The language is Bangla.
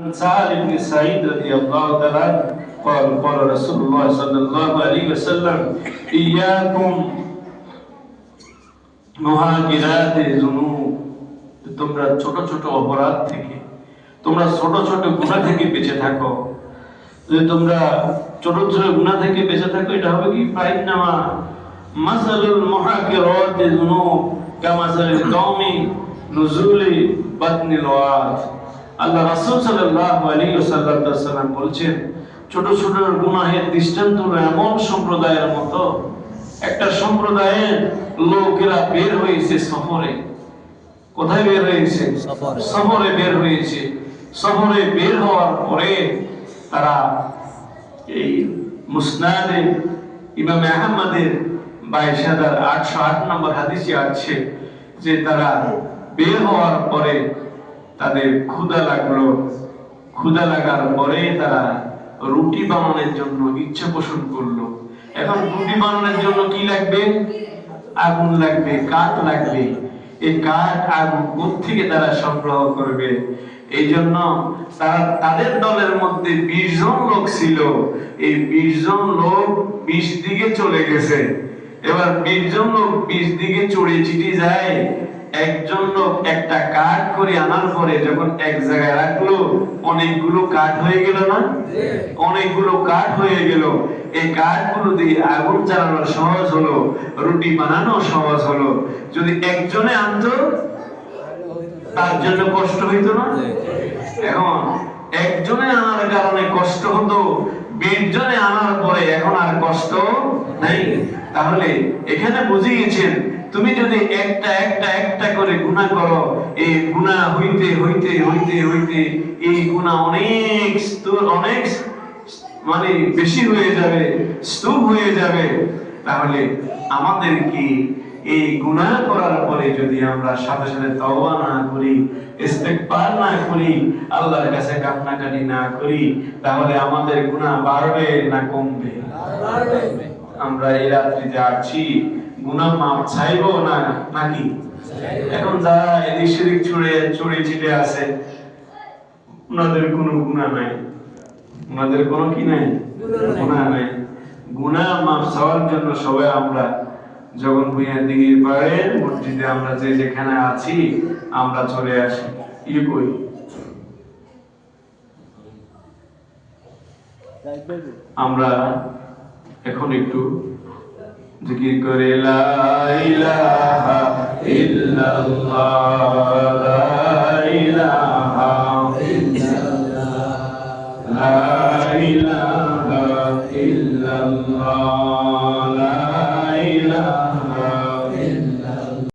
عن سعد بن سعيد رضي الله تعالى عنه قال قال رسول الله صلى الله عليه وسلم إياكم মুহাজিরাত যুনুব তোমরা ছোট ছোট অপরাধ থেকে তোমরা ছোট ছোট গুনাহ থেকে বেঁচে থাকো যদি তোমরা ছোট ছোট গুনাহ থেকে বেঁচে থাকো এটা হবে কি ফাইন্নামা মাসালুল মুহাকিরাত যুনুব কামাসালিল কওমি নুজুলি বাতনিল ওয়াত আল্লাহ রাসূল সাল্লাল্লাহু আলাইহি ওয়াসাল্লাম বলছেন ছোট ছোট গুনাহের দৃষ্টান্ত এমন সম্প্রদায়ের মতো একটা সম্প্রদায়ের লোকেরা বের হয়েছে সফরে। কোথায় বের হয়েছে? সফরে। বের হয়েছে। সফরে বের হওয়ার পরে তারা এই মুসনাদে ইমাম আহমদের বাইশ হাজার আটশো আট নম্বর হাদিসে আছে যে তারা বের হওয়ার পরে তাদের ক্ষুধা লাগল। ক্ষুধা লাগার পরে তারা রুটি বানানোর জন্য ইচ্ছা পোষণ করল। এখন রুটি বানানোর জন্য কি লাগবে? আগুন লাগবে, কাঠ লাগবে। এই কাঠ, আগুন থেকে তারা সংগ্রহ করবে? এই জন্য তারা তাদের দলের মধ্যে বিশ জন লোক ছিল। এই বিশ জন লোক বিশ দিকে চলে গেছে। এবার বিশ জন লোক বিশ দিকে চড়ে চিটি যায়। একজন লোক একটা কাঠ করে আনার পরে যখন এক জায়গায় রাখল অনেকগুলো কাঠ হয়ে গেল না? অনেকগুলো কাঠ হয়ে গেল। এই কাঠগুলো দিয়ে আগুন জ্বালানো সহজ হলো রুটি বানানো সহজ হলো। যদি একজনে আনতো তার জন্য কষ্ট হইতো না? এখন একজনে আনার কারণে কষ্ট হতো বিশ জনে আনার পরে এখন আর কষ্ট নাই। তাহলে এখানে বুঝে গেছেন তুমি যদি একটা একটা একটা করে গুণা করো এই গুণা হইতে হইতে হইতে হইতে এই গুণা অনেক স্তর অনেক মানে বেশি হয়ে যাবে, স্তূপ হয়ে যাবে। তাহলে আমাদের কি এই গুনাহ করার পরে যদি আমরা সাথে সাথে তওবা না করি, ইস্তেগফার না করি, আল্লাহর কাছে কান্নাকাটি না করি, তাহলে আমাদের গুনাহ বাড়বে না কমবে? আমরা এই রাত্রিতে আছি গুনাহ মাপ চাইব না নাকি? এখন যারা এদিক সেদিক ছুড়ে ছুড়ে ছিটে আছে, ওনাদের কোনো গুনাহ নাই। ওনাদের কোনো কি নাই? গুনাহ নাই। গুনাহ মাফ চাওয়ার জন্য সবাই আমরা জগন ভুইয়ার দিঘির পাড়ে মসজিদে আমরা যে যেখানে আছি, আমরা চলে আসি। ই কই? আমরা এখন একটু জিকির করে লা ইল্লাল্লাহ লা ইল্লাল্লাহ লা ইলাহা